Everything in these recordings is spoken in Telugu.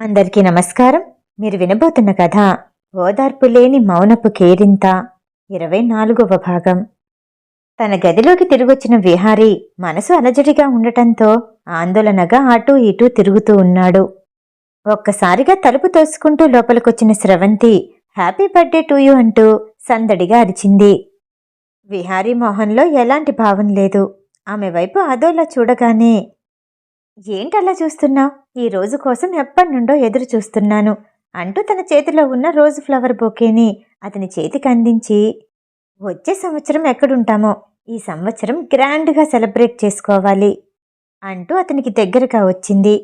అందరికీ నమస్కారం. మీరు వినబోతున్న కథ ఓదార్పు లేని మౌనపు కేరింత ఇరవై నాలుగవ భాగం. తన గదిలోకి తిరిగొచ్చిన విహారీ మనసు అలజడిగా ఉండటంతో ఆందోళనగా అటూ ఇటూ తిరుగుతూ ఉన్నాడు. ఒక్కసారిగా తలుపు తోసుకుంటూ లోపలికొచ్చిన Sravanthi happy birthday to you అంటూ సందడిగా అరిచింది. విహారీ మొహంలో ఎలాంటి భావం లేదు. ఆమె వైపు అదోలా చూడగానే ఏంటలా చూస్తున్నావు ఈ రోజు కోసం ఎప్పటి నుండో ఎదురు చూస్తున్నాను అంటూ తన చేతిలో ఉన్న రోజు ఫ్లవర్ బొకేని అతని చేతికి అందించి వచ్చే సంవత్సరం ఎక్కడుంటామో ఈ సంవత్సరం గ్రాండ్గా సెలబ్రేట్ చేసుకోవాలి అంటూ అతనికి దగ్గరగా వచ్చింది.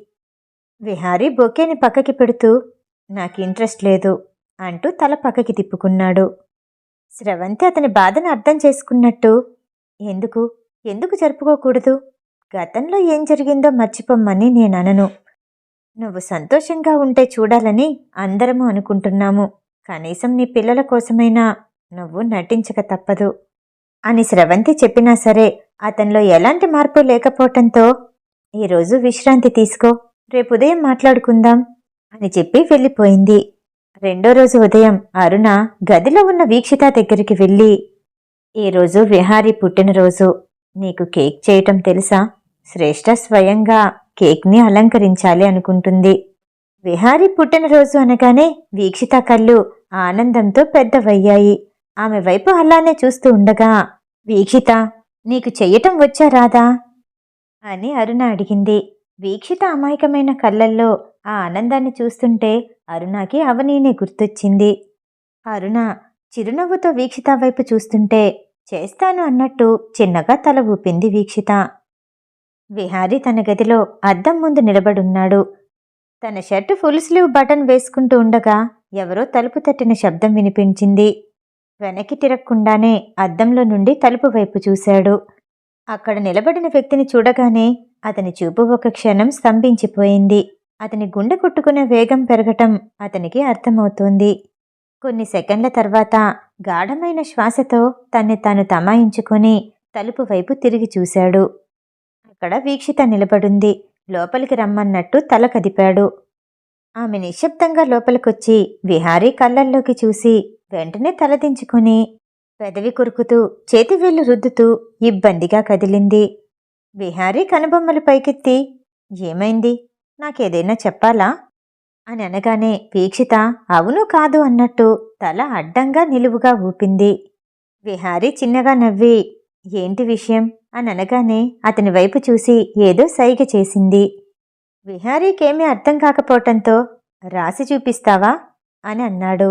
విహారీ బొకేని పక్కకి పెడుతూ నాకు ఇంట్రెస్ట్ లేదు అంటూ తల పక్కకి తిప్పుకున్నాడు. స్రవంతి అతని బాధను అర్థం చేసుకున్నట్టు ఎందుకు? ఎందుకు జరుపుకోకూడదు? గతంలో ఏం జరిగిందో మర్చిపోమ్మని నేను అనను నువ్వు సంతోషంగా ఉంటే చూడాలని అందరము అనుకుంటున్నాము. కనీసం నీ పిల్లల కోసమైనా నువ్వు నటించక తప్పదు. అని స్రవంతి చెప్పినా సరే అతనిలో ఎలాంటి మార్పు లేకపోవటంతో ఈరోజు విశ్రాంతి తీసుకో రేపు ఉదయం మాట్లాడుకుందాం అని చెప్పి వెళ్ళిపోయింది. రెండో రోజు ఉదయం అరుణ గదిలో ఉన్న వీక్షిత దగ్గరికి వెళ్ళి ఈరోజు విహారీ పుట్టినరోజు. నీకు కేక్ చేయటం తెలుసా? శ్రేష్ఠ స్వయంగా కేక్ని అలంకరించాలి అనుకుంటుంది. విహారి పుట్టినరోజు అనగానే వీక్షిత కళ్ళు ఆనందంతో పెద్దవయ్యాయి. ఆమె వైపు అలానే చూస్తూ ఉండగా వీక్షిత నీకు చెయ్యటం వచ్చా రాదా అని అరుణ అడిగింది. వీక్షిత అమాయకమైన కళ్ళల్లో ఆ ఆనందాన్ని చూస్తుంటే అరుణకి అవనీనే గుర్తొచ్చింది. అరుణ చిరునవ్వుతో వీక్షిత వైపు చూస్తుంటే చేస్తాను అన్నట్టు చిన్నగా తల ఊపింది వీక్షిత. విహారి తన గదిలో అద్దం ముందు నిలబడున్నాడు. తన షర్టు ఫుల్ స్లీవ్ బటన్ వేసుకుంటూ ఉండగా ఎవరో తలుపు తట్టిన శబ్దం వినిపించింది. వెనక్కి తిరగకుండానే అద్దంలో నుండి తలుపు వైపు చూశాడు. అక్కడ నిలబడిన వ్యక్తిని చూడగానే అతని చూపు ఒక క్షణం స్తంభించిపోయింది. అతని గుండె కొట్టుకునే వేగం పెరగటం అతనికి అర్థమవుతోంది. కొన్ని సెకండ్ల తర్వాత గాఢమైన శ్వాసతో తన్ని తాను తమాయించుకొని తలుపు వైపు తిరిగి చూశాడు. అక్కడ వీక్షిత నిలబడుంది. లోపలికి రమ్మన్నట్టు తల కదిపాడు. ఆమె నిశ్శబ్దంగా లోపలికొచ్చి విహారీ కళ్ళల్లోకి చూసి వెంటనే తలదించుకుని పెదవి కొరుకుతూ చేతివేళ్ళు రుద్దుతూ ఇబ్బందిగా కదిలింది. విహారీ కనుబొమ్మలు పైకెత్తి ఏమైంది? నాకేదైనా చెప్పాలా? అని అనగానే వీక్షిత అవును కాదు అన్నట్టు తల అడ్డంగా నిలువుగా ఊపింది. విహారీ చిన్నగా నవ్వి ఏంటి విషయం? అని అనగానే అతని వైపు చూసి ఏదో సైగ చేసింది. విహారీకేమీ అర్థం కాకపోవటంతో రాసి చూపిస్తావా? అని అన్నాడు.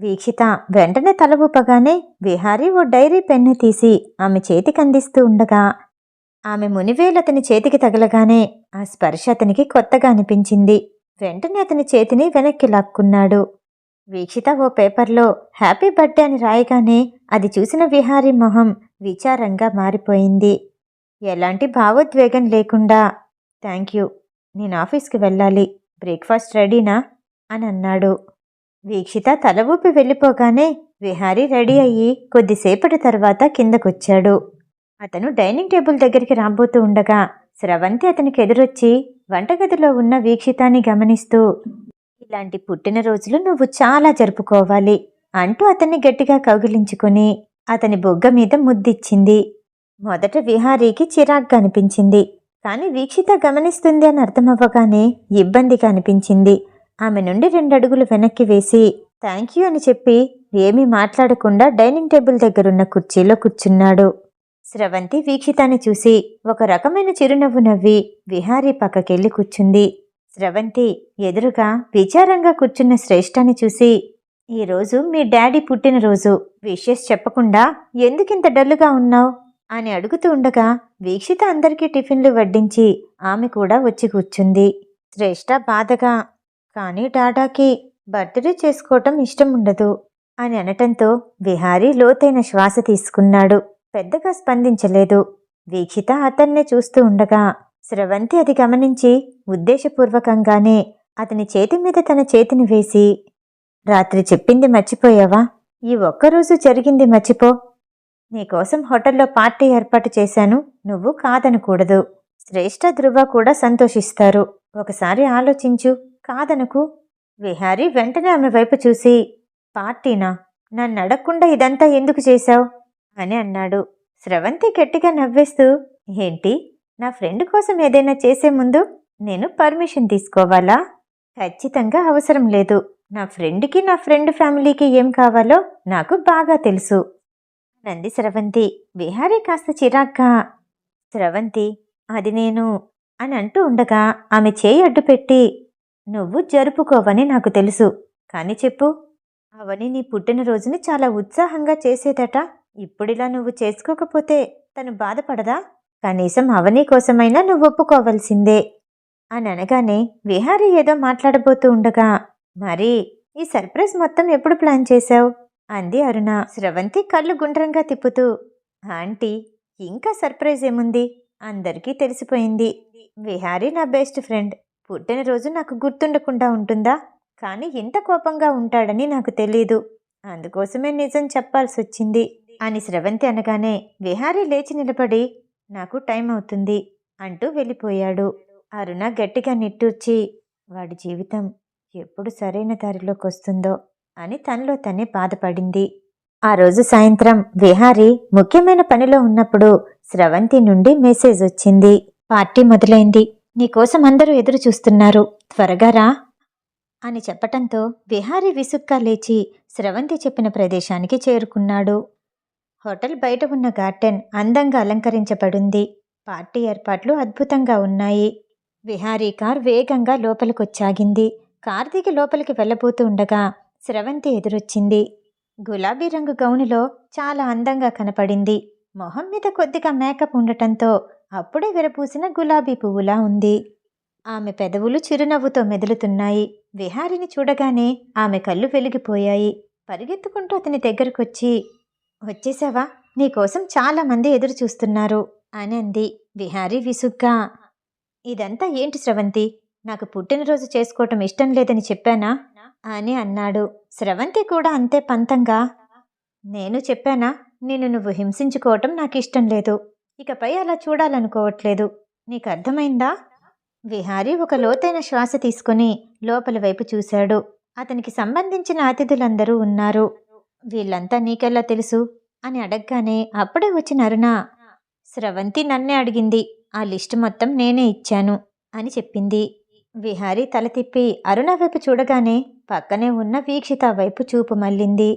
వీక్షిత వెంటనే తల ఊపగానే విహారీ ఓ డైరీ పెన్ను తీసి ఆమె చేతికి అందిస్తూ ఉండగా ఆమె మునివేలు అతని చేతికి తగలగానే ఆ స్పర్శ అతనికి కొత్తగా అనిపించింది. వెంటనే అతని చేతిని వెనక్కి లాక్కున్నాడు. వీక్షిత ఓ పేపర్లో హ్యాపీ బర్త్డే అని రాయగానే అది చూసిన విహారీ మొహం విచారంగా మారిపోయింది. ఎలాంటి భావోద్వేగం లేకుండా థ్యాంక్ యూ నేను ఆఫీస్కి వెళ్ళాలి బ్రేక్ఫాస్ట్ రెడీనా? అని అన్నాడు. వీక్షిత తల ఊపి వెళ్ళిపోగానే విహారీ రెడీ అయ్యి కొద్దిసేపటి తర్వాత కిందకొచ్చాడు. అతను డైనింగ్ టేబుల్ దగ్గరికి రాబోతూ ఉండగా స్రవంతి అతనికి ఎదురొచ్చి వంటగదిలో ఉన్న వీక్షితాన్ని గమనిస్తూ ఇలాంటి పుట్టినరోజులు నువ్వు చాలా జరుపుకోవాలి అంటూ అతన్ని గట్టిగా కౌగిలించుకుని అతని బొగ్గ మీద ముద్దిచ్చింది. మొదట విహారీకి చిరాగ్గా అనిపించింది. కానీ వీక్షిత గమనిస్తుంది అని అర్థమవ్వగానే ఇబ్బందిగా అనిపించింది ఆమె నుండి రెండడుగులు వెనక్కి వేసి థ్యాంక్ యూ అని చెప్పి ఏమీ మాట్లాడకుండా డైనింగ్ టేబుల్ దగ్గరున్న కుర్చీలో కూర్చున్నాడు. స్రవంతి వీక్షితాన్ని చూసి ఒక రకమైన చిరునవ్వు నవ్వి విహారీ పక్కకెళ్ళి కూర్చుంది. స్రవంతి ఎదురుగా విచారంగా కూర్చున్న శ్రేష్ఠాన్ని చూసి ఈరోజు మీ డాడీ పుట్టినరోజు విషెస్ చెప్పకుండా ఎందుకింత డల్లుగా ఉన్నావు? అని అడుగుతూ ఉండగా వీక్షిత అందరికీ టిఫిన్లు వడ్డించి ఆమె కూడా వచ్చి కూర్చుంది. శ్రేష్ఠ బాధగా కానీ డాడాకి బర్త్డే చేసుకోవటం ఇష్టం ఉండదు అని అనటంతో విహారీ లోతైన శ్వాస తీసుకున్నాడు. పెద్దగా స్పందించలేదు. వీక్షిత అతన్నే చూస్తూ ఉండగా స్రవంతి అది గమనించి ఉద్దేశపూర్వకంగానే అతని చేతి మీద తన చేతిని వేసి రాత్రి చెప్పింది మర్చిపోయావా? ఈ ఒక్కరోజు జరిగింది మర్చిపో. నీకోసం హోటల్లో పార్టీ ఏర్పాటు చేశాను. నువ్వు కాదనకూడదు. శ్రేష్ఠ ధృవ కూడా సంతోషిస్తారు. ఒకసారి ఆలోచించు. కాదనుకు. విహారీ వెంటనే ఆమె వైపు చూసి పార్టీనా? నన్ను అడగకుండా ఇదంతా ఎందుకు చేశావు? అని అన్నాడు. స్రవంతి గట్టిగా నవ్వేస్తూ ఏంటి? నా ఫ్రెండ్ కోసం ఏదైనా చేసే ముందు నేను పర్మిషన్ తీసుకోవాలా? ఖచ్చితంగా అవసరం లేదు. నా ఫ్రెండ్కి నా ఫ్రెండ్ ఫ్యామిలీకి ఏం కావాలో నాకు బాగా తెలుసు. నంది స్రవంతి విహారీ కాస్త చిరాగ్గా. స్రవంతి అది నేను అని అంటూ ఉండగా ఆమె చేయి అడ్డుపెట్టి నువ్వు జరుపుకోవని నాకు తెలుసు. కానీ చెప్పు అవని నీ పుట్టినరోజుని చాలా ఉత్సాహంగా చేసేదట. ఇప్పుడిలా నువ్వు చేసుకోకపోతే తను బాధపడదా? కనీసం అవని కోసమైనా నువ్వు ఒప్పుకోవలసిందే అని అనగానే విహారీ ఏదో మాట్లాడబోతూ ఉండగా మరి ఈ సర్ప్రైజ్ మొత్తం ఎప్పుడు ప్లాన్ చేశావు? అంది అరుణ. స్రవంతి కళ్ళు గుండ్రంగా తిప్పుతూ. ఆంటీ ఇంకా సర్ప్రైజ్ ఏముంది? అందరికీ తెలిసిపోయింది. విహారీ నా బెస్ట్ ఫ్రెండ్. పుట్టినరోజు నాకు గుర్తుండకుండా ఉంటుందా? కానీ ఇంత కోపంగా ఉంటాడని నాకు తెలీదు. అందుకోసమే నిజం చెప్పాల్సి వచ్చింది అని స్రవంతి అనగానే విహారీ లేచి నిలబడి నాకు టైం అవుతుంది అంటూ వెళ్ళిపోయాడు. అరుణ గట్టిగా నిట్టూర్చి వాడి జీవితం ఎప్పుడు సరైన దారిలోకి వస్తుందో అని తనలో తనే బాధపడింది. ఆ రోజు సాయంత్రం విహారీ ముఖ్యమైన పనిలో ఉన్నప్పుడు స్రవంతి నుండి మెసేజ్ వచ్చింది. పార్టీ మొదలైంది. నీకోసం అందరూ ఎదురు చూస్తున్నారు. త్వరగా రా అని చెప్పటంతో విహారీ విసుగ్గా లేచి స్రవంతి చెప్పిన ప్రదేశానికి చేరుకున్నాడు. హోటల్ బయట ఉన్న గార్డెన్ అందంగా అలంకరించబడింది. పార్టీ ఏర్పాట్లు అద్భుతంగా ఉన్నాయి. విహారీ కార్ వేగంగా లోపలికొచ్చాగింది. కార్ లోపలికి వెళ్ళబోతూ ఉండగా స్రవంతి ఎదురొచ్చింది. గులాబీ రంగు గౌనులో చాలా అందంగా కనపడింది. మొహం మీద కొద్దిగా మేకప్ ఉండటంతో అప్పుడే విరపూసిన గులాబీ పువ్వులా ఉంది. ఆమె పెదవులు చిరునవ్వుతో మెదులుతున్నాయి. విహారిని చూడగానే ఆమె కళ్ళు వెలిగిపోయాయి. పరిగెత్తుకుంటూ అతని దగ్గరకొచ్చి వచ్చేసావా? నీకోసం చాలామంది ఎదురు చూస్తున్నారు అని అంది విహారీ విసుగ్గా. ఇదంతా ఏంటి స్రవంతి? నాకు పుట్టినరోజు చేసుకోవటం ఇష్టం లేదని చెప్పానా? అని అన్నాడు. స్రవంతి కూడా అంతే పంతంగా. నేను చెప్పానా? నిన్ను నువ్వు హింసించుకోవటం నాకు ఇష్టం లేదు. ఇకపై అలా చూడాలనుకోవట్లేదు. నీకు అర్థమైందా? విహారీ ఒక లోతైన శ్వాస తీసుకుని లోపల వైపు చూశాడు. అతనికి సంబంధించిన అతిథులందరూ ఉన్నారు. వీళ్ళంతా నీకెలా తెలుసు? అని అడగగానే అప్పుడే వచ్చిన అరుణ స్రవంతి నన్నే అడిగింది. ఆ లిస్టు మొత్తం నేనే ఇచ్చాను అని చెప్పింది. విహారీ తల తిప్పి అరుణ వైపు చూడగానే పక్కనే ఉన్న వీక్షిత వైపు చూపు మళ్ళింది.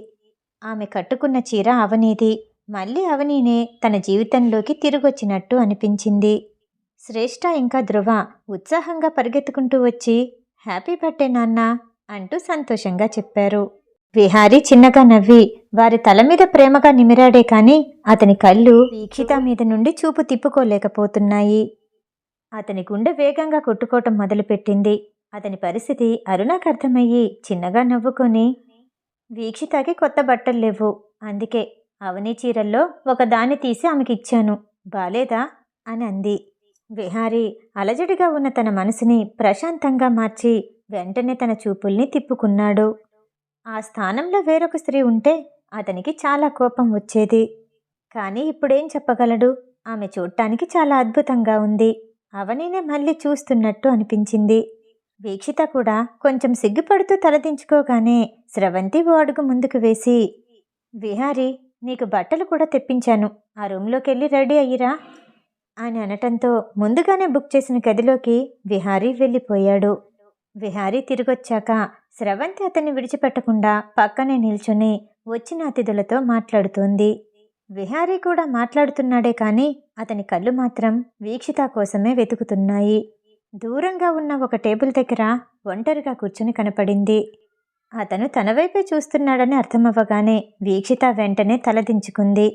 ఆమె కట్టుకున్న చీర అవనీది. మళ్ళీ అవనీనే తన జీవితంలోకి తిరిగొచ్చినట్టు అనిపించింది. శ్రేష్ఠ ఇంకా ధ్రువ ఉత్సాహంగా పరిగెత్తుకుంటూ వచ్చి హ్యాపీ బర్త్డే నాన్న అంటూ సంతోషంగా చెప్పారు. విహారీ చిన్నగా నవ్వి వారి తల మీద ప్రేమగా నిమిరాడే కాని అతని కళ్ళు వీక్షిత మీద నుండి చూపు తిప్పుకోలేకపోతున్నాయి. అతని గుండె వేగంగా కొట్టుకోవటం మొదలుపెట్టింది. అతని పరిస్థితి అరుణకు అర్థమయ్యి చిన్నగా నవ్వుకొని వీక్షితకి కొత్త బట్టలు లేవు. అందుకే అవని చీరల్లో ఒక దాన్ని తీసి ఆమెకి ఇచ్చాను. బాలేదా? అని అంది. విహారి అలజడిగా ఉన్న తన మనసుని ప్రశాంతంగా మార్చి వెంటనే తన చూపుల్ని తిప్పుకున్నాడు. ఆ స్థానంలో వేరొక స్త్రీ ఉంటే అతనికి చాలా కోపం వచ్చేది. కానీ ఇప్పుడేం చెప్పగలడు? ఆమె చూడటానికి చాలా అద్భుతంగా ఉంది. అవనినే మళ్ళీ చూస్తున్నట్టు అనిపించింది. వీక్షిత కూడా కొంచెం సిగ్గుపడుతూ తలదించుకోగానే స్రవంతి ఓ అడుగు ముందుకు వేసి విహారీ నీకు బట్టలు కూడా తెప్పించాను. ఆ రూమ్లోకి వెళ్ళి రెడీ అయ్యిరా. అని అనటంతో ముందుగానే బుక్ చేసిన గదిలోకి విహారీ వెళ్ళిపోయాడు. విహారీ తిరిగొచ్చాక స్రవంతి అతన్ని విడిచిపెట్టకుండా పక్కనే నిల్చుని వచ్చిన అతిథులతో మాట్లాడుతోంది. విహారీ కూడా మాట్లాడుతున్నాడే కానీ అతని కళ్ళు మాత్రం వీక్షిత కోసమే వెతుకుతున్నాయి. దూరంగా ఉన్న ఒక టేబుల్ దగ్గర ఒంటరిగా కూర్చుని కనపడింది. అతను తన వైపే చూస్తున్నాడని అర్థమవ్వగానే వీక్షిత వెంటనే తలదించుకుంది.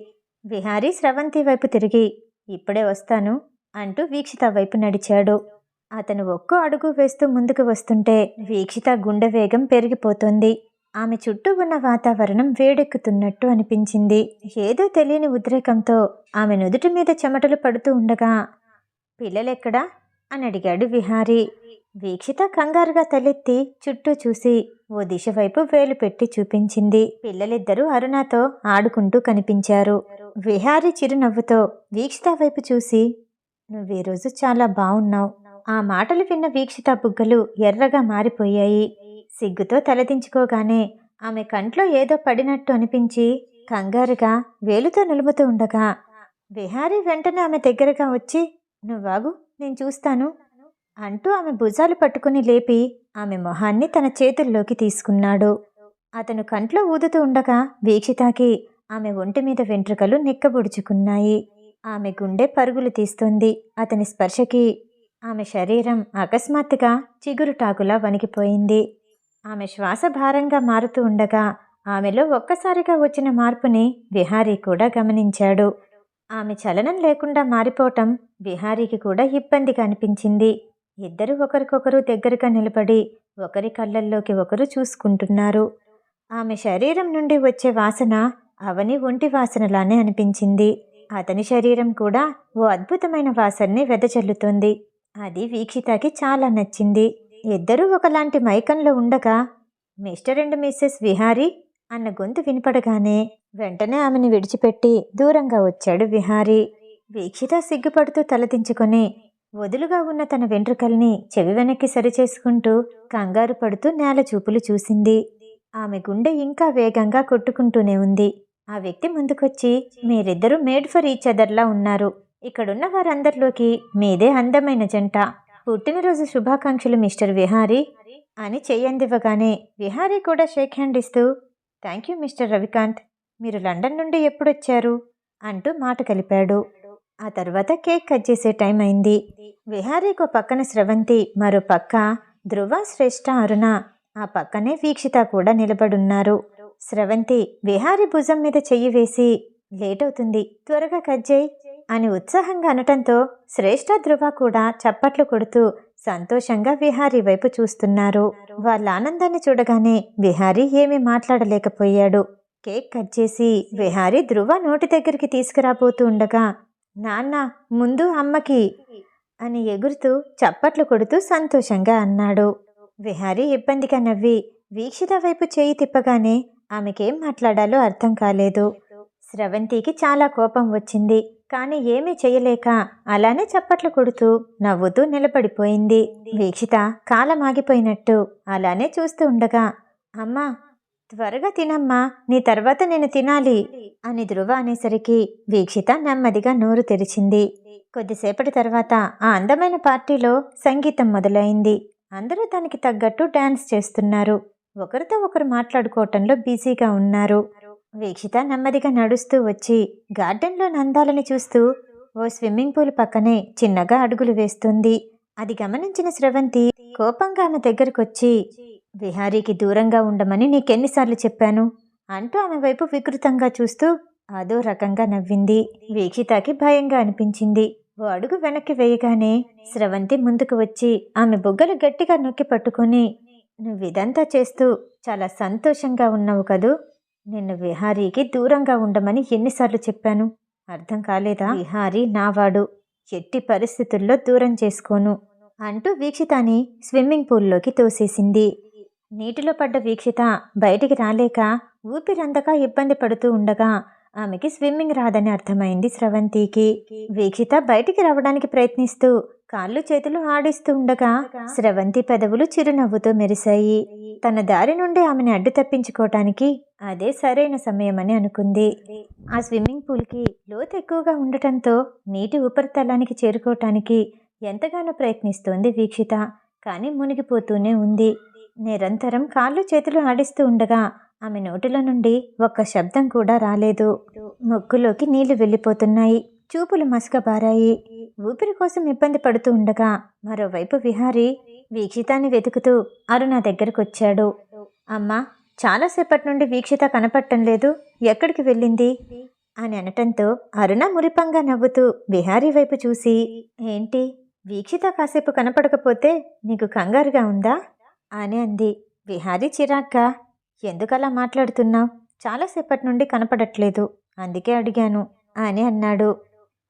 విహారీ స్రవంతి వైపు తిరిగి ఇప్పుడే వస్తాను అంటూ వీక్షిత వైపు నడిచాడు. అతను ఒక్కో అడుగు వేస్తూ ముందుకు వస్తుంటే వీక్షిత గుండె వేగం పెరిగిపోతుంది. ఆమె చుట్టూ ఉన్న వాతావరణం వేడెక్కుతున్నట్టు అనిపించింది. ఏదో తెలియని ఉద్రేకంతో ఆమె నుదుటి మీద చెమటలు పడుతూ ఉండగా పిల్లలెక్కడా? అని అడిగాడు విహారీ. వీక్షిత కంగారుగా తలెత్తి చుట్టూ చూసి ఓ దిశ వైపు వేలు పెట్టి చూపించింది. పిల్లలిద్దరూ అరుణతో ఆడుకుంటూ కనిపించారు. విహారీ చిరునవ్వుతో వీక్షిత వైపు చూసి నువ్వు ఈరోజు చాలా బాగున్నావు ఆ మాటలు విన్న వీక్షిత బుగ్గలు ఎర్రగా మారిపోయాయి. సిగ్గుతో తలదించుకోగానే ఆమె కంట్లో ఏదో పడినట్టు అనిపించి కంగారుగా వేలుతో నిలుముతూ ఉండగా విహారీ వెంటనే ఆమె దగ్గరగా వచ్చి నువ్వాగు నేను చూస్తాను అంటూ ఆమె భుజాలు పట్టుకుని లేపి ఆమె మొహాన్ని తన చేతుల్లోకి తీసుకున్నాడు. అతను కంట్లో ఊదుతూ ఉండగా వీక్షితాకి ఆమె ఒంటి మీద వెంట్రుకలు నిక్కబొడుచుకున్నాయి. ఆమె గుండె పరుగులు తీస్తుంది. అతని స్పర్శకి ఆమె శరీరం అకస్మాత్తుగా చిగురుటాకులా వణికిపోయింది. ఆమె శ్వాస భారంగా మారుతూ ఉండగా ఆమెలో ఒక్కసారిగా వచ్చిన మార్పుని బిహారీ కూడా గమనించాడు. ఆమె చలనం లేకుండా మారిపోవటం విహారీకి కూడా ఇబ్బందిగా అనిపించింది. ఇద్దరు ఒకరికొకరు దగ్గరగా నిలబడి ఒకరి కళ్ళల్లోకి ఒకరు చూసుకుంటున్నారు. ఆమె శరీరం నుండి వచ్చే వాసన అవని ఒంటి వాసనలానే అనిపించింది. అతని శరీరం కూడా ఓ అద్భుతమైన వాసనని వెదజల్లుతోంది. అది వీక్షితకి చాలా నచ్చింది. ఇద్దరూ ఒకలాంటి మైకంలో ఉండగా మిస్టర్ అండ్ మిస్సెస్ విహారీ? అన్న గొంతు వినపడగానే వెంటనే ఆమెను విడిచిపెట్టి దూరంగా వచ్చాడు విహారీ. వీక్షిత సిగ్గుపడుతూ తలదించుకొని వదులుగా ఉన్న తన వెంట్రుకల్ని చెవి వెనక్కి సరిచేసుకుంటూ కంగారు పడుతూ నేల చూపులు చూసింది. ఆమె గుండె ఇంకా వేగంగా కొట్టుకుంటూనే ఉంది. ఆ వ్యక్తి ముందుకొచ్చి మీరిద్దరూ మేడ్ ఫర్ ఈచ్ అదర్లా ఉన్నారు. ఇక్కడున్న వారందరిలోకి మీదే అందమైన జంట. పుట్టినరోజు శుభాకాంక్షలు మిస్టర్ విహారీ. అని చెయ్యందివ్వగానే విహారీ కూడా షేక్ హ్యాండ్ ఇస్తూ థ్యాంక్ యూ మిస్టర్ రవికాంత్. మీరు లండన్ నుండి ఎప్పుడొచ్చారు? అంటూ మాట కలిపాడు. ఆ తర్వాత కేక్ కట్ చేసే టైం అయింది. విహారీకు పక్కన స్రవంతి మరో పక్క ధ్రువ శ్రేష్ఠ అరుణ ఆ పక్కనే వీక్షిత కూడా నిలబడున్నారు. స్రవంతి విహారీ భుజం మీద చెయ్యి వేసి లేట్ అవుతుంది. త్వరగా కట్ చేయి. అని ఉత్సాహంగా అనటంతో శ్రేష్ఠ ధ్రువ కూడా చప్పట్లు కొడుతూ సంతోషంగా విహారీ వైపు చూస్తున్నారు. వాళ్ళ ఆనందాన్ని చూడగానే విహారీ ఏమీ మాట్లాడలేకపోయాడు. కేక్ కట్ చేసి విహారీ ధ్రువ నోటి దగ్గరికి తీసుకురాబోతూ ఉండగా నాన్న ముందు అమ్మకి అని ఎగురుతూ చప్పట్లు కొడుతూ సంతోషంగా అన్నాడు. విహారీ ఇబ్బందిగా నవ్వి వీక్షిత వైపు చేయి తిప్పగానే ఆమెకేం మాట్లాడాలో అర్థం కాలేదు. స్రవంతికి చాలా కోపం వచ్చింది. కానీ ఏమీ చేయలేక అలానే చప్పట్లు కొడుతూ నవ్వుతూ నిలబడిపోయింది. వీక్షిత కాలం ఆగిపోయినట్టు అలానే చూస్తూ ఉండగా అమ్మా త్వరగా తినమ్మా నీ తర్వాత నేను తినాలి అని ధృవ అనేసరికి వీక్షిత నెమ్మదిగా నోరు తెరిచింది. కొద్దిసేపటి తర్వాత ఆ అందమైన పార్టీలో సంగీతం మొదలైంది. అందరూ దానికి తగ్గట్టు డాన్స్ చేస్తున్నారు. ఒకరితో ఒకరు మాట్లాడుకోవటంలో బిజీగా ఉన్నారు. వీక్షిత నెమ్మదిగా నడుస్తూ వచ్చి గార్డెన్లో నందాలని చూస్తూ ఓ స్విమ్మింగ్ పూల్ పక్కనే చిన్నగా అడుగులు వేస్తుంది. అది గమనించిన స్రవంతి కోపంగా ఆమె దగ్గరకొచ్చి విహారీకి దూరంగా ఉండమని నీకెన్నిసార్లు చెప్పాను అంటూ ఆమె వైపు వికృతంగా చూస్తూ అదో రకంగా నవ్వింది. వీక్షితకి భయంగా అనిపించింది. ఓ అడుగు వెనక్కి వేయగానే స్రవంతి ముందుకు వచ్చి ఆమె బుగ్గలు గట్టిగా నొక్కి పట్టుకొని నువ్విదంతా చేస్తూ చాలా సంతోషంగా ఉన్నావు కదూ? నిన్ను విహారీకి దూరంగా ఉండమని ఎన్నిసార్లు చెప్పాను. అర్థం కాలేదా? విహారీ నావాడు. ఎట్టి పరిస్థితుల్లో దూరం చేసుకోను అంటూ వీక్షితాని స్విమ్మింగ్ పూల్లోకి తోసేసింది. నీటిలో పడ్డ వీక్షిత బయటికి రాలేక ఊపిరందక ఇబ్బంది పడుతూ ఉండగా ఆమెకి స్విమ్మింగ్ రాదని అర్థమైంది స్రవంతికి. వీక్షిత బయటికి రావడానికి ప్రయత్నిస్తూ కాళ్ళు చేతులు ఆడిస్తూ ఉండగా స్రవంతి పెదవులు చిరునవ్వుతో మెరిశాయి. తన దారి నుండి ఆమెను అడ్డు తప్పించుకోవటానికి అదే సరైన సమయమని అనుకుంది. ఆ స్విమ్మింగ్ పూల్కి లోతు ఎక్కువగా ఉండటంతో నీటి ఉపరితలానికి చేరుకోవటానికి ఎంతగానో ప్రయత్నిస్తోంది వీక్షిత. కానీ మునిగిపోతూనే ఉంది. నిరంతరం కాళ్ళు చేతులు ఆడిస్తూ ఉండగా ఆమె నోటిలో నుండి ఒక్క శబ్దం కూడా రాలేదు. ముక్కులోకి నీళ్ళు వెళ్ళిపోతున్నాయి. చూపులు మసకబారాయి. ఊపిరి కోసం ఇబ్బంది పడుతూ ఉండగా మరోవైపు విహారి వీక్షితాన్ని వెతుకుతూ అరుణ దగ్గరకొచ్చాడు. అమ్మా చాలాసేపటి నుండి వీక్షిత కనపడటం లేదు. ఎక్కడికి వెళ్ళింది? అని అనటంతో అరుణ మురిపంగా నవ్వుతూ విహారీ వైపు చూసి ఏంటి? వీక్షిత కాసేపు కనపడకపోతే నీకు కంగారుగా ఉందా? అని అంది. విహారీ చిరాగ్గా ఎందుకలా మాట్లాడుతున్నావు? చాలాసేపటి నుండి కనపడట్లేదు. అందుకే అడిగాను. అని అన్నాడు.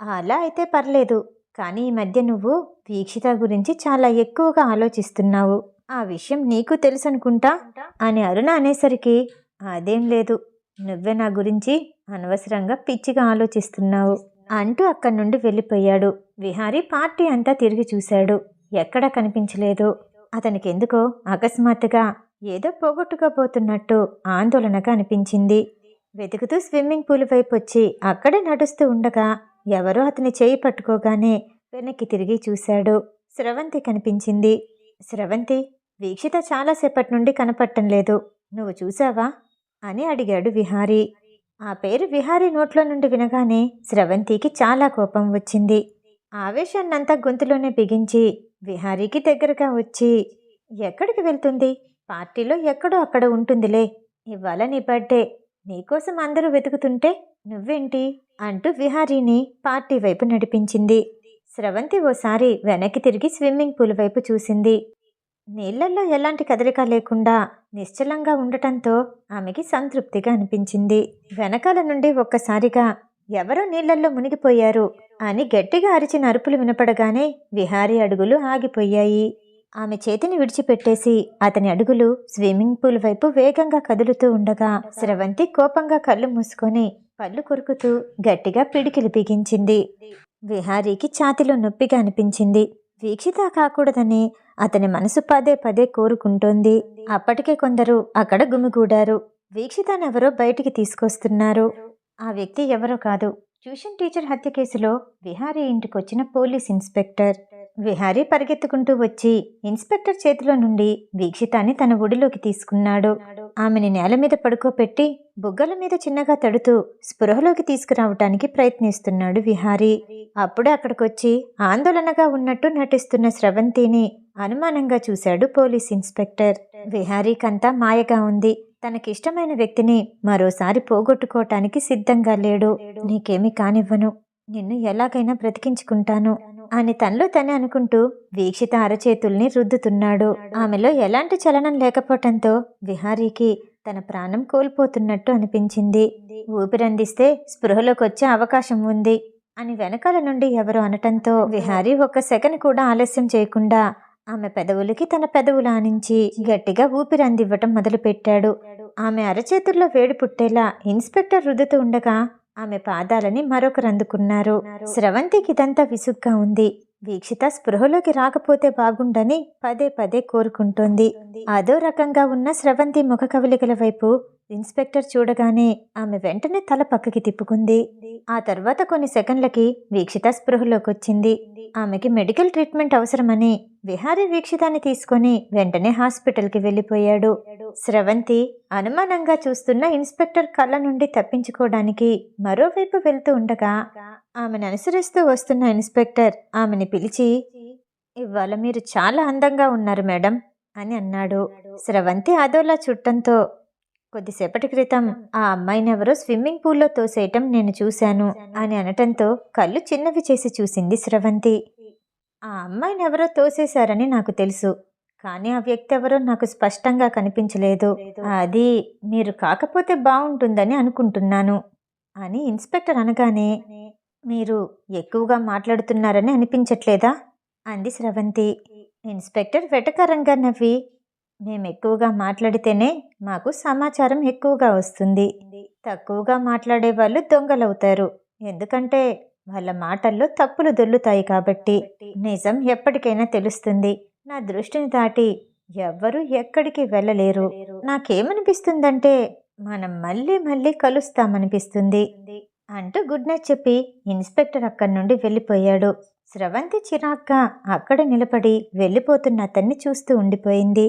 అలా అయితే పర్లేదు. కానీ ఈ మధ్య నువ్వు వీక్షిత గురించి చాలా ఎక్కువగా ఆలోచిస్తున్నావు. ఆ విషయం నీకు తెలుసు అనుకుంటా అని అరుణ అనేసరికి అదేం లేదు. నువ్వే నా గురించి అనవసరంగా పిచ్చిగా ఆలోచిస్తున్నావు అంటూ అక్కడి నుండి వెళ్ళిపోయాడు. విహారీ పార్టీ అంతా తిరిగి చూశాడు. ఎక్కడా కనిపించలేదు. అతనికి ఎందుకో అకస్మాత్తుగా ఏదో పోగొట్టుకోబోతున్నట్టు ఆందోళనగా అనిపించింది. వెతుకుతూ స్విమ్మింగ్ పూల్ వైపు వచ్చి అక్కడే నడుస్తూ ఉండగా ఎవరో అతని చేయి పట్టుకోగానే వెనక్కి తిరిగి చూశాడు. స్రవంతి కనిపించింది. స్రవంతి వీక్షిత చాలాసేపటి నుండి కనపడటం లేదు. నువ్వు చూసావా అని అడిగాడు విహారీ. ఆ పేరు విహారీ నోట్లో నుండి వినగానే స్రవంతికి చాలా కోపం వచ్చింది. ఆవేశాన్నంతా గొంతులోనే బిగించి విహారీకి దగ్గరగా వచ్చి ఎక్కడికి వెళ్తుంది? పార్టీలో ఎక్కడో అక్కడ ఉంటుందిలే. ఇవాళ నీ బర్త్డే. నీకోసం అందరూ వెతుకుతుంటే నువ్వేంటి? అంటూ విహారీని పార్టీ వైపు నడిపించింది. స్రవంతి ఓసారి వెనక్కి తిరిగి స్విమ్మింగ్ పూల్ వైపు చూసింది. నీళ్ళలో ఎలాంటి కదలిక లేకుండా నిశ్చలంగా ఉండటంతో ఆమెకి సంతృప్తిగా అనిపించింది. వెనకాల నుండి ఒక్కసారిగా ఎవరో నీళ్ళల్లో మునిగిపోయారు అని గట్టిగా అరిచిన అరుపులు వినపడగానే విహారీ అడుగులు ఆగిపోయాయి. ఆమె చేతిని విడిచిపెట్టేసి అతని అడుగులు స్విమ్మింగ్ పూల్ వైపు వేగంగా కదులుతూ ఉండగా స్రవంతి కోపంగా కళ్ళు మూసుకొని పళ్ళు కొరుకుతూ గట్టిగా పిడికిలి బిగించింది. విహారీకి ఛాతిలో నొప్పిగా అనిపించింది వీక్షిత కాకూడదని అతని మనసు పదే పదే కోరుకుంటోంది. అప్పటికే కొందరు అక్కడ గుమిగూడారు. వీక్షితానెవరో బయటికి తీసుకొస్తున్నారు. ఆ వ్యక్తి ఎవరో కాదు. ట్యూషన్ టీచర్ హత్య కేసులో విహారీ ఇంటికొచ్చిన పోలీస్ ఇన్స్పెక్టర్. విహారీ పరిగెత్తుకుంటూ వచ్చి ఇన్స్పెక్టర్ చేతిలో నుండి వీక్షితాన్ని తన ఒడిలోకి తీసుకున్నాడు. ఆమెని నేల మీద పడుకోపెట్టి బుగ్గల మీద చిన్నగా తడుతూ స్పృహలోకి తీసుకురావటానికి ప్రయత్నిస్తున్నాడు విహారీ. అప్పుడే అక్కడికొచ్చి ఆందోళనగా ఉన్నట్టు నటిస్తున్న స్రవంతిని అనుమానంగా చూశాడు పోలీస్ ఇన్స్పెక్టర్. విహారీకంతా మాయగా ఉంది. తనకిష్టమైన వ్యక్తిని మరోసారి పోగొట్టుకోవటానికి సిద్ధంగా లేడు. నీకేమీ కానివ్వను. నిన్ను ఎలాగైనా బ్రతికించుకుంటాను. అని తనలో తనే అనుకుంటూ వీక్షిత అరచేతుల్ని రుద్దుతున్నాడు. ఆమెలో ఎలాంటి చలనం లేకపోవటంతో విహారీకి తన ప్రాణం కోల్పోతున్నట్టు అనిపించింది. ఊపిరందిస్తే స్పృహలోకొచ్చే అవకాశం ఉంది అని వెనకాల నుండి ఎవరు అనటంతో విహారీ ఒక్క సెకండ్ కూడా ఆలస్యం చేయకుండా ఆమె పెదవులకి తన పెదవులు ఆనించి గట్టిగా ఊపిరందివ్వటం మొదలుపెట్టాడు. ఆమె అరచేతుల్లో వేడి పుట్టేలా ఇన్స్పెక్టర్ రుద్దుతూ ఉండగా ఆమె పాదాలని మరొకరు అందుకున్నారు. స్రవంతికి ఇదంతా విసుగ్గా ఉంది. వీక్షిత స్పృహలోకి రాకపోతే బాగుండని పదే పదే కోరుకుంటోంది. అదో రకంగా ఉన్న స్రవంతి ముఖ కవలికల వైపు ఇన్స్పెక్టర్ చూడగానే ఆమె వెంటనే తల పక్కకి తిప్పుకుంది. ఆ తర్వాత కొన్ని సెకండ్లకి వీక్షిత స్పృహలోకి వచ్చింది ఆమెకి మెడికల్ ట్రీట్మెంట్ అవసరమని విహారీ వీక్షితాన్ని తీసుకొని వెంటనే హాస్పిటల్కి వెళ్ళిపోయాడు. స్రవంతి అనుమానంగా చూస్తున్న ఇన్స్పెక్టర్ కళ్ళ నుండి తప్పించుకోవడానికి మరోవైపు వెళ్తూ ఉండగా ఆమెను అనుసరిస్తూ వస్తున్న ఇన్స్పెక్టర్ ఆమెని పిలిచి ఇవాళ మీరు చాలా అందంగా ఉన్నారు మేడం అని అన్నాడు. స్రవంతి అదోలా చుట్టంతో కొద్దిసేపటి క్రితం ఆ అమ్మాయినెవరో స్విమ్మింగ్ పూల్లో తోసేయటం నేను చూశాను అని అనటంతో కళ్ళు చిన్నవి చేసి చూసింది స్రవంతి. ఆ అమ్మాయినెవరో తోసేశారని నాకు తెలుసు కానీ ఆ వ్యక్తి ఎవరో నాకు స్పష్టంగా కనిపించలేదు. అది మీరు కాకపోతే బాగుంటుందని అనుకుంటున్నాను అని ఇన్స్పెక్టర్ అనగానే మీరు ఎక్కువగా మాట్లాడుతున్నారని అనిపించట్లేదా? అంది స్రవంతి. ఇన్స్పెక్టర్ వెటకారంగా నవ్వి మేము ఎక్కువగా మాట్లాడితేనే మాకు సమాచారం ఎక్కువగా వస్తుంది. తక్కువగా మాట్లాడే వాళ్ళు దొంగలవుతారు. ఎందుకంటే వాళ్ళ మాటల్లో తప్పులు దొల్లుతాయి కాబట్టి. నిజం ఎప్పటికైనా తెలుస్తుంది. నా దృష్టిని దాటి ఎవ్వరూ ఎక్కడికి వెళ్ళలేరు. నాకేమనిపిస్తుందంటే మనం మళ్ళీ మళ్ళీ కలుస్తామనిపిస్తుంది. అంటూ గుడ్ నైట్ చెప్పి ఇన్స్పెక్టర్ అక్కడి నుండి వెళ్ళిపోయాడు. స్రవంతి చిరాగ్గా అక్కడ నిలబడి వెళ్ళిపోతున్న అతన్ని చూస్తూ ఉండిపోయింది.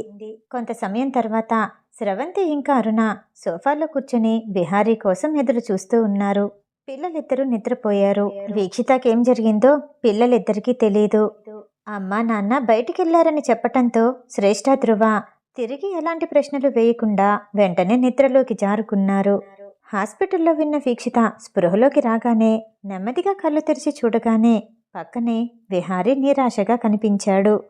కొంత సమయం తర్వాత స్రవంతి ఇంకా అరుణ సోఫాలో కూర్చొని బిహారీ కోసం ఎదురు చూస్తూ ఉన్నారు. పిల్లలిద్దరూ నిద్రపోయారు. వీక్షితకేం జరిగిందో పిల్లలిద్దరికీ తెలియదు అమ్మా నాన్న బయటికెళ్ళారని చెప్పటంతో శ్రేష్ఠ ధృవ తిరిగి ఎలాంటి ప్రశ్నలు వేయకుండా వెంటనే నిద్రలోకి జారుకున్నారు. హాస్పిటల్లో విన్న వీక్షిత స్పృహలోకి రాగానే నెమ్మదిగా కళ్ళు తెరిచి చూడగానే పక్కనే విహారీ నిరాశగా కనిపించాడు.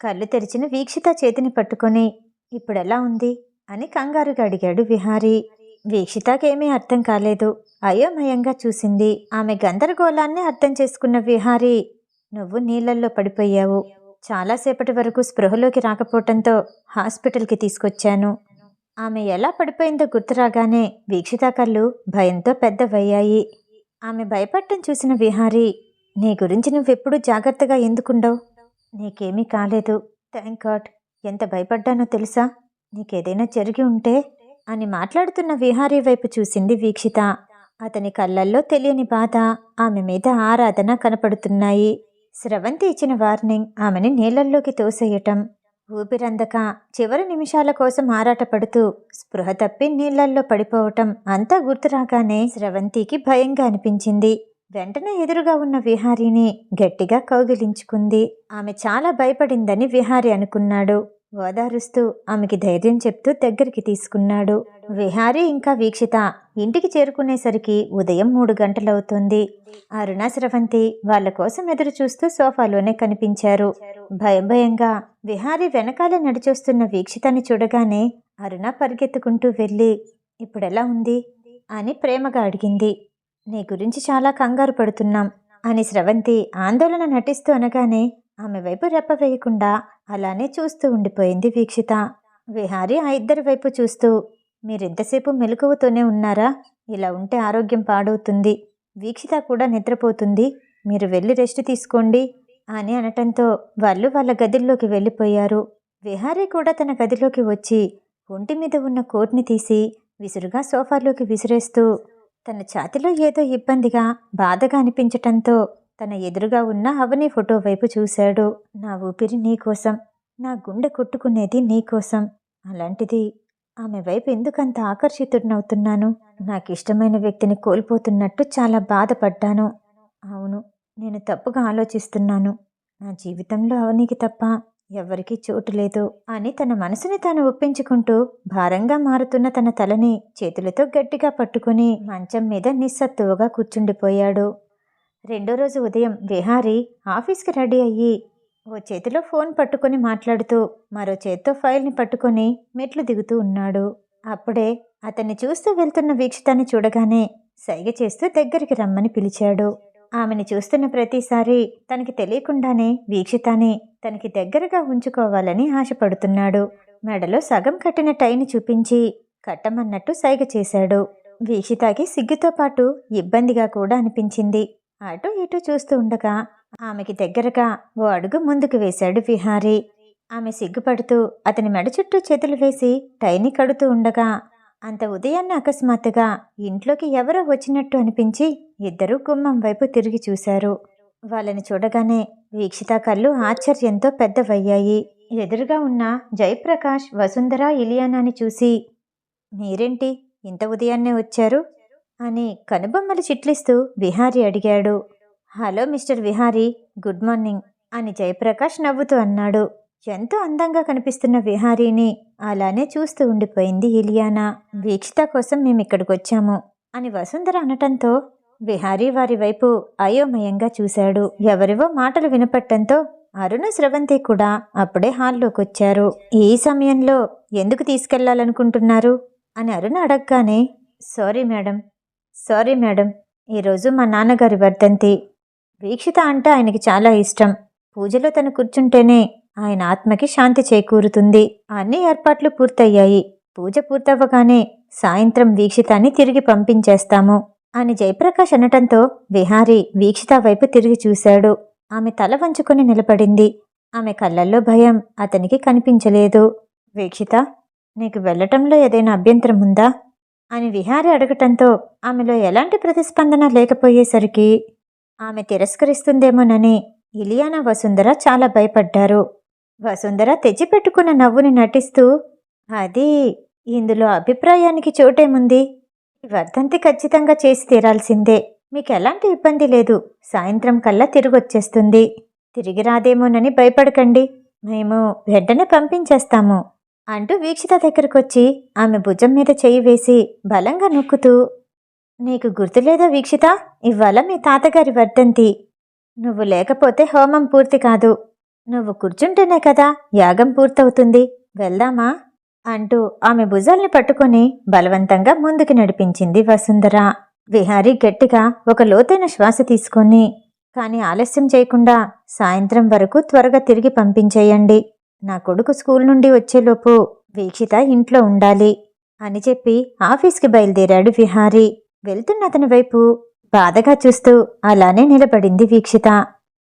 కళ్ళు తెరిచిన వీక్షిత చేతిని పట్టుకొని ఇప్పుడెలా ఉంది? అని కంగారుగా అడిగాడు విహారీ. వీక్షితకేమీ అర్థం కాలేదు. అయోమయంగా చూసింది. ఆమె గందరగోళాన్ని అర్థం చేసుకున్న విహారీ నువ్వు నీళ్ళల్లో పడిపోయావు. చాలాసేపటి వరకు స్పృహలోకి రాకపోవటంతో హాస్పిటల్కి తీసుకొచ్చాను. ఆమె ఎలా పడిపోయిందో గుర్తురాగానే వీక్షిత కళ్ళు భయంతో పెద్దవయ్యాయి. ఆమె భయపడటం చూసిన విహారీ నీ గురించి నువ్వెప్పుడు జాగ్రత్తగా ఎందుకుండవు? నీకేమీ కాలేదు. Thank God. ఎంత భయపడ్డానో తెలుసా? నీకేదైనా జరిగి ఉంటే అని మాట్లాడుతున్న విహారీ వైపు చూసింది వీక్షిత. అతని కళ్ళల్లో తెలియని బాధ ఆమె మీద ఆరాధన కనపడుతున్నాయి. స్రవంతి ఇచ్చిన వార్నింగ్ ఆమెని నీళ్ళల్లోకి తోసేయటం. ఊపిరందక చివరి నిమిషాల కోసం ఆరాటపడుతూ స్పృహ తప్పి నీళ్ళల్లో పడిపోవటం అంతా గుర్తురాగానే స్రవంతికి భయంగా అనిపించింది. వెంటనే ఎదురుగా ఉన్న విహారీని గట్టిగా కౌగిలించుకుంది. ఆమె చాలా భయపడిందని విహారీ అనుకున్నాడు. ఓదారుస్తూ ఆమెకి ధైర్యం చెప్తూ దగ్గరికి తీసుకున్నాడు. విహారీ ఇంకా వీక్షిత ఇంటికి చేరుకునేసరికి ఉదయం మూడు గంటలవుతుంది. అరుణ స్రవంతి వాళ్ళ కోసం ఎదురు చూస్తూ సోఫాలోనే కనిపించారు. భయం భయంగా విహారీ వెనకాలే నడిచొస్తున్న వీక్షితని చూడగానే అరుణ పరిగెత్తుకుంటూ వెళ్ళి ఇప్పుడెలా ఉంది? అని ప్రేమగా అడిగింది. నీ గురించి చాలా కంగారు పడుతున్నాం అని స్రవంతి ఆందోళన నటిస్తూ అనగానే ఆమె వైపు రెప్ప వేయకుండా అలానే చూస్తూ ఉండిపోయింది వీక్షిత. విహారీ ఆ ఇద్దరి వైపు చూస్తూ మీరెంతసేపు మెలకువతోనే ఉన్నారా? ఇలా ఉంటే ఆరోగ్యం పాడవుతుంది. వీక్షిత కూడా నిద్రపోతుంది. మీరు వెళ్ళి రెస్ట్ తీసుకోండి అని అనటంతో వాళ్ళు వాళ్ళ గదిలోకి వెళ్ళిపోయారు. విహారీ కూడా తన గదిలోకి వచ్చి ఒంటి మీద ఉన్న కోట్ని తీసి విసురుగా సోఫాలోకి విసిరేస్తూ తన ఛాతిలో ఏదో ఇబ్బందిగా బాధగా అనిపించటంతో తన ఎదురుగా ఉన్న అవని ఫోటో వైపు చూశాడు. నా ఊపిరి నీకోసం నా గుండె కొట్టుకునేది నీకోసం అలాంటిది ఆమె వైపు ఎందుకంత ఆకర్షితుడినవుతున్నాను? నాకు ఇష్టమైన వ్యక్తిని కోల్పోతున్నట్టు చాలా బాధపడ్డాను. అవును నేను తప్పుగా ఆలోచిస్తున్నాను. నా జీవితంలో అవనికి తప్ప ఎవ్వరికీ చోటు లేదు అని తన మనసుని తాను ఒప్పించుకుంటూ భారంగా మారుతున్న తన తలని చేతులతో గట్టిగా పట్టుకుని మంచం మీద నిస్సత్తువగా కూర్చుండిపోయాడు. రెండో రోజు ఉదయం విహారీ ఆఫీస్కి రెడీ అయ్యి ఓ చేతిలో ఫోన్ పట్టుకొని మాట్లాడుతూ మరో చేత్తో ఫైల్ని పట్టుకొని మెట్లు దిగుతూ ఉన్నాడు. అప్పుడే అతన్ని చూస్తూ వెళ్తున్న వీక్షితాన్ని చూడగానే సైగ చేస్తూ దగ్గరికి రమ్మని పిలిచాడు. ఆమెని చూస్తున్న ప్రతిసారి తనకి తెలియకుండానే వీక్షితాని తనకి దగ్గరగా ఉంచుకోవాలని ఆశపడుతున్నాడు. మెడలో సగం కట్టిన టైని చూపించి కట్టమన్నట్టు సైగ చేశాడు. వీక్షితాకి సిగ్గుతో పాటు ఇబ్బందిగా కూడా అనిపించింది. అటు ఇటు చూస్తూ ఉండగా ఆమెకి దగ్గరగా ఓ అడుగు ముందుకు వేశాడు విహారీ. ఆమె సిగ్గుపడుతూ అతని మెడ చుట్టూ చేతులు వేసి టైని కడుతూ ఉండగా అంత ఉదయాన్నే అకస్మాత్తుగా ఇంట్లోకి ఎవరో వచ్చినట్టు అనిపించి ఇద్దరూ గుమ్మం వైపు తిరిగి చూశారు. వాళ్ళని చూడగానే వీక్షిత కళ్ళు ఆశ్చర్యంతో పెద్దవయ్యాయి. ఎదురుగా ఉన్న జయప్రకాష్ వసుంధర ఇలియానాని చూసి మీరేంటి ఇంత ఉదయాన్నే వచ్చారు? అని కనుబొమ్మలు చిట్లిస్తూ విహారీ అడిగాడు. Hello mister Vihari good morning అని జయప్రకాష్ నవ్వుతూ అన్నాడు. ఎంతో అందంగా కనిపిస్తున్న విహారీని అలానే చూస్తూ ఉండిపోయింది ఇలియానా. వీక్షిత కోసం మేము ఇక్కడికి వచ్చాము అని వసుంధర అనటంతో విహారీ వారి వైపు అయోమయంగా చూశాడు. ఎవరివో మాటలు వినపట్టంతో అరుణ స్రవంతి కూడా అప్పుడే హాల్లోకి వచ్చారు. ఈ సమయంలో ఎందుకు తీసుకెళ్ళాలనుకుంటున్నారు? అని అరుణ అడగగానే సారీ మేడం సారీ మేడం ఈరోజు మా నాన్నగారి వర్ధంతి. వీక్షిత అంటే ఆయనకి చాలా ఇష్టం. పూజలో తను కూర్చుంటేనే ఆయన ఆత్మకి శాంతి చేకూరుతుంది. అన్ని ఏర్పాట్లు పూర్తయ్యాయి. పూజ పూర్తవ్వగానే సాయంత్రం వీక్షితాన్ని తిరిగి పంపించేస్తాము అని జయప్రకాష్ అనటంతో విహారీ వీక్షిత వైపు తిరిగి చూశాడు. ఆమె తల వంచుకొని నిలబడింది. ఆమె కళ్ళల్లో భయం అతనికి కనిపించలేదు. వీక్షిత నీకు వెళ్ళటంలో ఏదైనా అభ్యంతరం ఉందా? అని విహారీ అడగటంతో ఆమెలో ఎలాంటి ప్రతిస్పందన లేకపోయేసరికి ఆమె తిరస్కరిస్తుందేమోనని ఇలియానా వసుంధర చాలా భయపడ్డారు. వసుంధర తెచ్చిపెట్టుకున్న నవ్వుని నటిస్తూ అది ఇందులో అభిప్రాయానికి చోటేముంది? వర్ధంతి ఖచ్చితంగా చేసి తీరాల్సిందే. మీకు ఎలాంటి ఇబ్బంది లేదు. సాయంత్రం కల్లా తిరిగొచ్చేస్తుంది. తిరిగి రాదేమోనని భయపడకండి. మేము వెంటనే పంపించేస్తాము అంటూ వీక్షిత దగ్గరకొచ్చి ఆమె భుజం మీద చెయ్యి వేసి బలంగా నొక్కుతూ నీకు గుర్తులేదా వీక్షిత? ఇవాళ మీ తాతగారి వర్ధంతి. నువ్వు లేకపోతే హోమం పూర్తి కాదు. నువ్వు కూర్చుంటేనే కదా యాగం పూర్తవుతుంది. వెళ్దామా? అంటూ ఆమె భుజాల్ని పట్టుకొని బలవంతంగా ముందుకు నడిపించింది వసుంధర. విహారీ గట్టిగా ఒక లోతైన శ్వాస తీసుకొని కానీ ఆలస్యం చేయకుండా సాయంత్రం వరకు త్వరగా తిరిగి పంపించేయండి. నా కొడుకు స్కూల్ నుండి వచ్చేలోపు వీక్షిత ఇంట్లో ఉండాలి అని చెప్పి ఆఫీస్కి బయలుదేరాడు విహారీ. వెళ్తున్న అతని వైపు బాధగా చూస్తూ అలానే నిలబడింది వీక్షిత.